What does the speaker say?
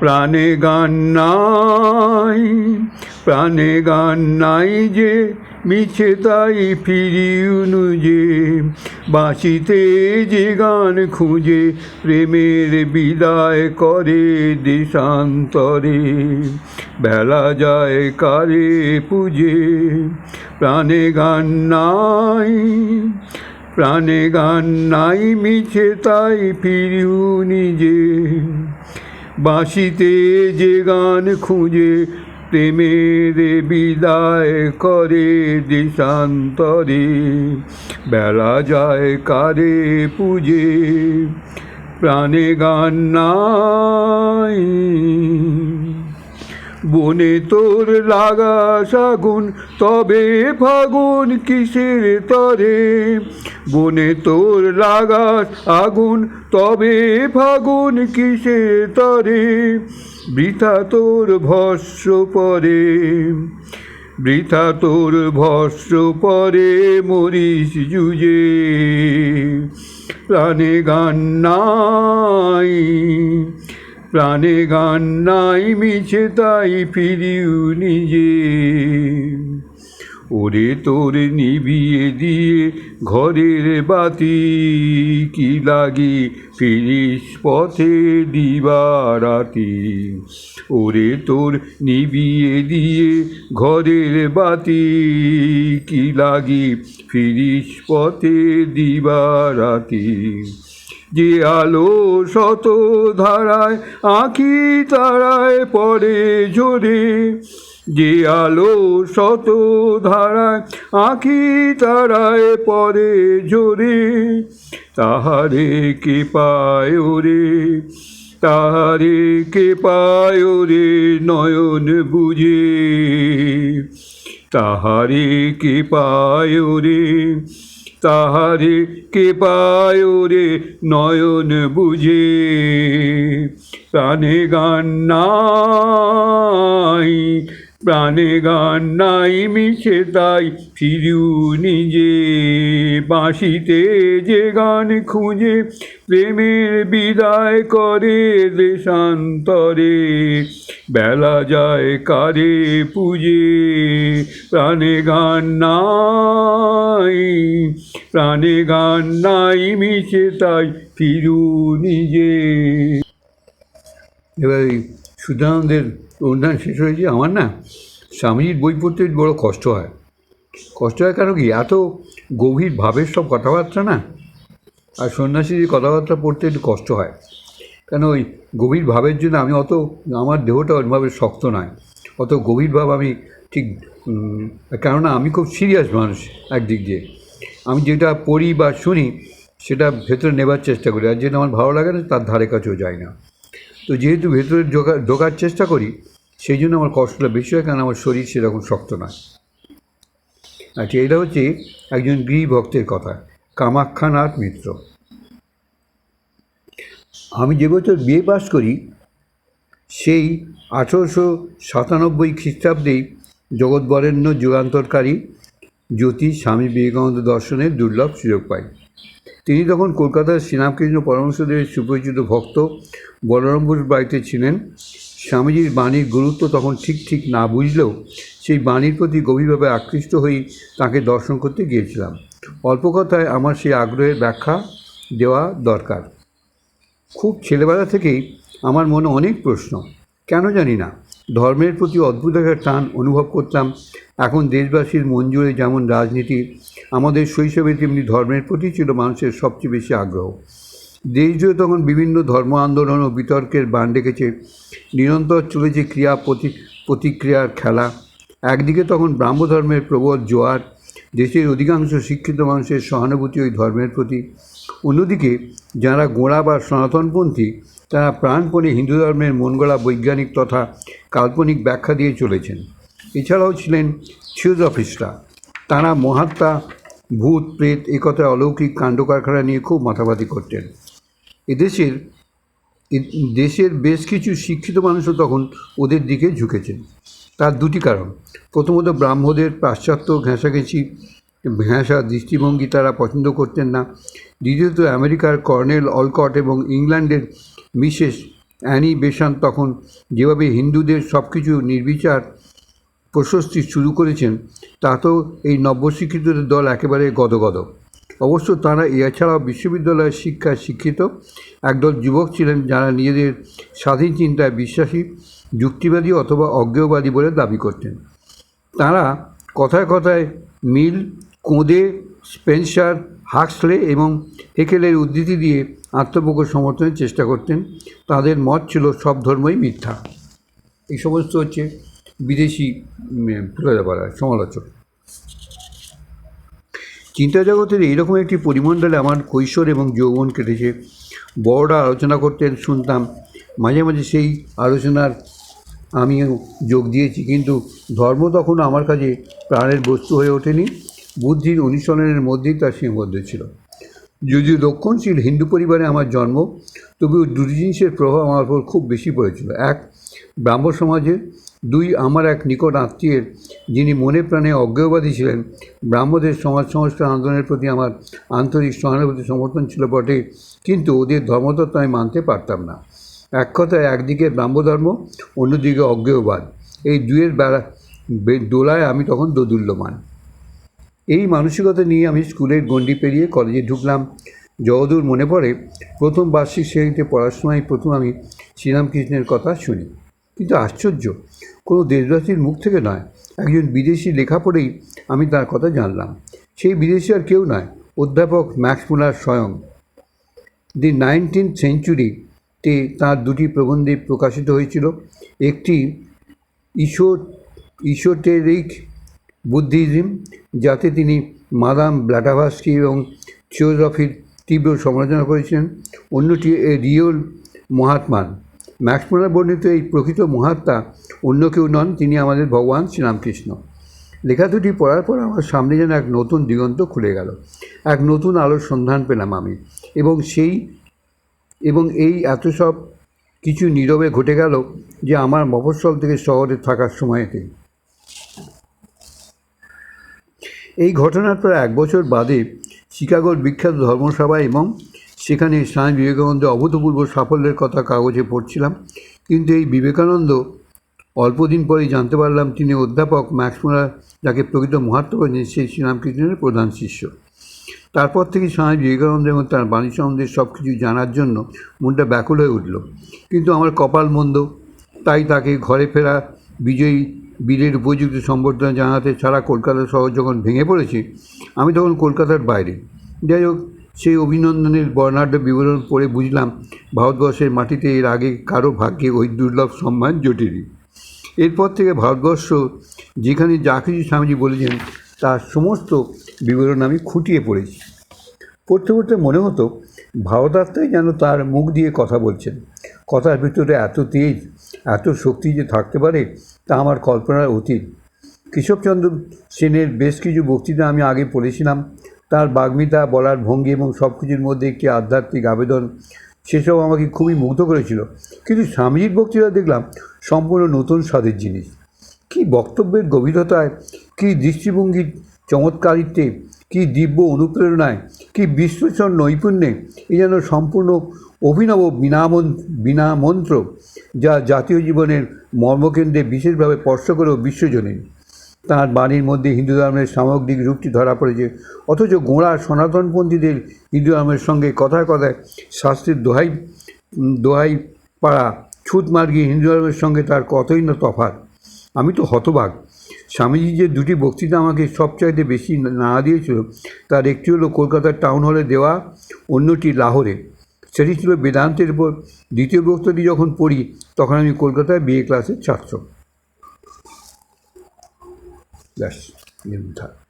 প্রাণে গান নাই, প্রাণে গান নাই যে, মিছে তাই ফিরিউনু যে। বাঁশিতে যে গান খুঁজে, প্রেমের বিদায় করে দেশান্তরে। বেলা যায় কারে পুজে, প্রাণে গান নাই, প্রাণে গান নাই, মিছে তাই ফিরিউ নিজে বাঁশিতে যে গান খুঁজে প্রেমের বিদায় করে দেশান্তরে। বেলা যায় কারে পুজে, প্রাণে গান নাই। বনে তোর লাগা সাগুন তবে ফাগুন কিসের তরে? বনে তোর লাগা আগুন তবে ফাগুন কিসের তরে? বৃথা তোর ভস্য পরে, বৃথা তোর ভস্য পরে মরিস জুজে প্রাণে গান নাই প্রাণে গান নাই মিছে, তাই ফিরিউ নিজে। ওরে তোর নিবিয়ে দিয়ে ঘরের বাতি, কি লাগি ফিরিস পথে দিবারাতি? ওরে তোর নিবিয়ে দিয়ে ঘরের বাতি, কি লাগি ফিরিস পথে দিবারাতি? যে আলো শত ধারায় আঁখি তারায় পরে ঝরে যে আলো শত ধারায় আঁখি তারায় পরে ঝরে তাহারে কে পায় রে তাহারে কে পায় রে নয়ন বুঝে। তাহারে কে পায় রে তাহারে কে পায় রে নয়ন বুঝে। প্রাণে গান নাই প্রাণে গান নাই মিশে তাই ফিরিউ নিজে। বাঁশিতে যে গান খুঁজে, প্রেমের বিদায় করে দেশান্তরে। বেলা যায় কারে পুজে, প্রাণে গান নাই, প্রাণে গান নাই মিশে তাই ফিরু নিজে। এবার সুধানন্দের অনুদান শেষ হয়েছে, আমার না স্বামীজির বই পড়তে বড় কষ্ট হয়। কষ্ট হয় কেন কি? এত গভীর ভাবের সব কথাবার্তা না? আর সন্ন্যাসীদের কথাবার্তা পড়তে একটু কষ্ট হয়। কেন ওই গভীর ভাবের জন্য আমি অত, আমার দেহটা ওইভাবে শক্ত নয়। অত গভীর ভাব আমি ঠিক কেননা আমি খুব সিরিয়াস মানুষ একদিক দিয়ে। আমি যেটা পড়ি বা শুনি, সেটা ভেতরে নেবার চেষ্টা করি। আর যেটা আমার ভালো লাগে না, তার ধারে কাছেও যায় না। তো যেহেতু ভেতরে ঢোকা, ঢোকার চেষ্টা করি, সেই জন্য আমার কষ্টটা বেশি হয় কারণ আমার শরীর সেরকম শক্ত নয়। আচ্ছা এটা হচ্ছে একজন গৃহী ভক্তের কথা, কামাখ্যানাথ মিত্র। আমি যে বছর বিয়ে পাস করি, সেই আঠেরোশো সাতানব্বই খ্রিস্টাব্দেই জগৎবরেণ্য যুগান্তরকারী জ্যোতি স্বামী বিবেকানন্দ দর্শনের দুর্লভ সুযোগ পাই। তিনি তখন কলকাতার শ্রীরামকৃষ্ণ পরমহংসদেবের সুপরিচিত ভক্ত বলরামপুর বাড়িতে ছিলেন। স্বামীজির বাণীর গুরুত্ব তখন ঠিক ঠিক না বুঝলেও সেই বাণীর প্রতি গভীরভাবে আকৃষ্ট হয়ে তাকে দর্শন করতে গিয়েছিলাম। অল্প কথায় আমার সেই আগ্রহের ব্যাখ্যা দেওয়া দরকার। খুব ছেলেবেলা থেকেই আমার মনে অনেক প্রশ্ন, কেন জানি না। ধর্মের প্রতি অদ্ভুত একটা টান অনুভব করতাম। এখন দেশবাসীর মন জুড়ে যেমন রাজনীতি, আমাদের শৈশবে তেমনি ধর্মের প্রতি ছিল মানুষের সবচেয়ে বেশি আগ্রহ। দেশ জুড়ে তখন বিভিন্ন ধর্ম আন্দোলন ও বিতর্কের বান ডেকেছে। নিরন্তর চলেছে ক্রিয়া প্রতি, প্রতিক্রিয়ার খেলা। একদিকে তখন ব্রাহ্ম ধর্মের প্রবল জোয়ার, দেশের অধিকাংশ শিক্ষিত মানুষের সহানুভূতি ওই ধর্মের প্রতি। অন্যদিকে যারা গোঁড়া বা সনাতনপন্থী তারা প্রাণপণে হিন্দু ধর্মের মনগড়া বৈজ্ঞানিক তথা কাল্পনিক ব্যাখ্যা দিয়ে চলেছেন। এছাড়াও ছিলেন থিওজফিস্টরা তারা মহাত্মা, ভূত, প্রেত এ কথা অলৌকিক কাণ্ড কারখানা নিয়ে খুব মাথাভাতি করতেন। এদেশের দেশের বেশ কিছু শিক্ষিত মানুষও তখন ওদের দিকে ঝুঁকেছেন। তার দুটি কারণ। প্রথমত ব্রাহ্মদের পাশ্চাত্য ঘেঁষাঘেঁষি ঘেঁষা দৃষ্টিভঙ্গি তারা পছন্দ করতেন না। দ্বিতীয়ত আমেরিকার কর্নেল অলকট এবং ইংল্যান্ডের মিসেস অ্যানি বেসান্ত তখন যেভাবে হিন্দুদের সব কিছু নির্বিচার প্রশস্তি শুরু করেছেন, তাতেও এই নবশিক্ষিতদের দল একেবারে গদগদ। অবশ্য তারা এছাড়াও বিশ্ববিদ্যালয়ের শিক্ষায় শিক্ষিত। একদল যুবক ছিলেন যারা নিজেদের স্বাধীন চিন্তায় বিশ্বাসী, যুক্তিবাদী অথবা অজ্ঞেয়বাদী বলে দাবি করতেন। তারা কথায় কথায় মিল কোঁদে, স্পেন্সার, হাক্সলে এবং হেকেলের উদ্ধৃতি দিয়ে আত্মপক্ষ সমর্থনের চেষ্টা করতেন। তাদের মত ছিল সব ধর্মই মিথ্যা। এই সমস্ত হচ্ছে বিদেশি ফিলোজাপাড়া সমালোচক। চিন্তা জগতের এইরকম একটি পরিমণ্ডলে আমার কৈশোর এবং যৌবন কেটেছে। বড়রা আলোচনা করতেন, শুনতাম। মাঝে মাঝে সেই আলোচনার আমিও যোগ দিয়েছি। কিন্তু ধর্ম তখন আমার কাছে প্রাণের বস্তু হয়ে ওঠেনি। বুদ্ধির অনুসরণের মধ্যেই তার সীমাবদ্ধ ছিল। যদিও রক্ষণশীল হিন্দু পরিবারে আমার জন্ম, তবুও দুটি জিনিসের প্রভাব আমার উপর খুব বেশি পড়েছিল। এক ব্রাহ্ম সমাজের দুই, আমার এক নিকট আত্মীয়ের, যিনি মনে প্রাণে অজ্ঞেয়বাদী ছিলেন ব্রাহ্মদের সমাজ সংস্কার আন্দোলনের প্রতি আমার আন্তরিক সহানুভূতি সমর্থন ছিল বটে, কিন্তু ওদের ধর্মতত্ত্ব আমি মানতে পারতাম না। এক কথায়, একদিকে ব্রাহ্মধর্ম অন্যদিকে অজ্ঞেয়বাদ এই দুয়ের বেড়া দোলায় আমি তখন দোদুল্যমান। এই মানসিকতা নিয়ে আমি স্কুলের গণ্ডি পেরিয়ে কলেজে ঢুকলাম। যতদূর মনে পড়ে, প্রথম বার্ষিক শ্রেণীতে পড়ার সময় প্রথম আমি শ্রীরামকৃষ্ণের কথা শুনি। কিন্তু আশ্চর্য, কোনো দেশবাসীর মুখ থেকে নয়, একজন বিদেশি লেখা পড়েই আমি তার কথা জানলাম। সেই বিদেশি আর কেউ নয়, অধ্যাপক ম্যাক্স মুলার স্বয়ং। দি নাইনটিন সেঞ্চুরিতে তার দুটি প্রবন্ধে প্রকাশিত হয়েছিল, একটি ইসো ইসোটেরিক বুদ্ধিজম, যাতে তিনি মাদাম ব্ল্যাটাভাস্কি এবং থিওজফির তীব্র সমালোচনা করেছিলেন। অন্যটি এ রিয়েল মহাত্মান। ম্যাক্সমোনার বর্ণিত এই প্রকৃত মহাত্মা অন্য কেউ নন, তিনি আমাদের ভগবান শ্রীরামকৃষ্ণ। লেখা দুটি পড়ার পর আমার সামনে যেন এক নতুন দিগন্ত খুলে গেল। এক নতুন আলোর সন্ধান পেলাম আমি এবং সেই এবং এই এত সব কিছু নীরবে ঘটে গেল যে আমার মফস্বল থেকে শহরে থাকার সময়তে। এই ঘটনার প্রায় এক বছর বাদে শিকাগোর বিখ্যাত ধর্মসভা এবং সেখানে স্বামী বিবেকানন্দের অভূতপূর্ব সাফল্যের কথা কাগজে পড়ছিলাম। কিন্তু এই বিবেকানন্দ অল্পদিন পরেই জানতে পারলাম তিনি অধ্যাপক ম্যাক্সমোরা যাকে প্রকৃত মহাত্মা করেছেন সেই শ্রীরামকৃষ্ণের প্রধান শিষ্য। তারপর থেকে স্বামী বিবেকানন্দ এবং তার বাণী সম্বন্ধে সব কিছু জানার জন্য মনটা ব্যাকুল হয়ে উঠল। কিন্তু আমার কপাল মন্দ, তাই তাকে ঘরে ফেরা বিজয়ী বীরের উপযুক্ত সম্বর্ধনা জানাতে ছাড়া কলকাতা শহর যখন ভেঙে পড়েছে, আমি তখন কলকাতার বাইরে। যাই হোক, সেই অভিনন্দনের বর্ণাঢ্য বিবরণ পড়ে বুঝলাম ভারতবর্ষের মাটিতে এর আগে কারও ভাগ্যে ওই দুর্লভ সম্মান জটিল এরপর থেকে ভারতবর্ষ যেখানে যা কিছু স্বামীজি বলেছেন, তার সমস্ত বিবরণ আমি খুঁটিয়ে পড়েছি। পড়তে পড়তে মনে হতো, ভারতাত্মাই যেন তার মুখ দিয়ে কথা বলছেন। কথার ভিতরে এত তেজ এত শক্তি যে থাকতে পারে, তা আমার কল্পনার অতীত। কেশবচন্দ্র সেনের বেশ কিছু বক্তৃতা আমি আগে পড়েছিলাম। তার বাগ্মিতা, বলার ভঙ্গি এবং সব কিছুর মধ্যে একটি আধ্যাত্মিক আবেদন, সেসব আমাকে খুবই মুগ্ধ করেছিল। কিন্তু স্বামীজির বক্তৃতা দেখলাম, সম্পূর্ণ নতুন স্বাদের জিনিস। কি বক্তব্যের গভীরতায়, কি দৃষ্টিভঙ্গির চমৎকারিত্বে, কি দিব্য অনুপ্রেরণায়, কি বিশ্লেষণ নৈপুণ্যে, এ যেন সম্পূর্ণ অভিনব বিনামন বিনা মন্ত্র যা জাতীয় জীবনের মর্মকেন্দ্রে বিশেষভাবে স্পর্শ করেও বিশ্বজনীন। তাঁর বাণীর মধ্যে হিন্দু ধর্মের সামগ্রিক রূপটি ধরা পড়েছে। অথচ গোঁড়া সনাতনপন্থীদের হিন্দু ধর্মের সঙ্গে কথায় কথায় শাস্ত্রের দোহাই দোহাই পাড়া, ছুত মার্গী হিন্দু ধর্মের সঙ্গে তার কতই না তফাৎ। আমি তো হতবাক। স্বামীজি যে দুটি বক্তৃতা আমাকে সবচাইতে বেশি না দিয়েছিল, তার একটি হলো কলকাতার টাউন হলে দেওয়া, অন্যটি লাহোরে। সেটি ছিল বেদান্তের উপর। দ্বিতীয় বক্তটি যখন পড়ি, তখন আমি কলকাতায় বিএ ক্লাসের ছাত্র। ব্যাস নির্ধার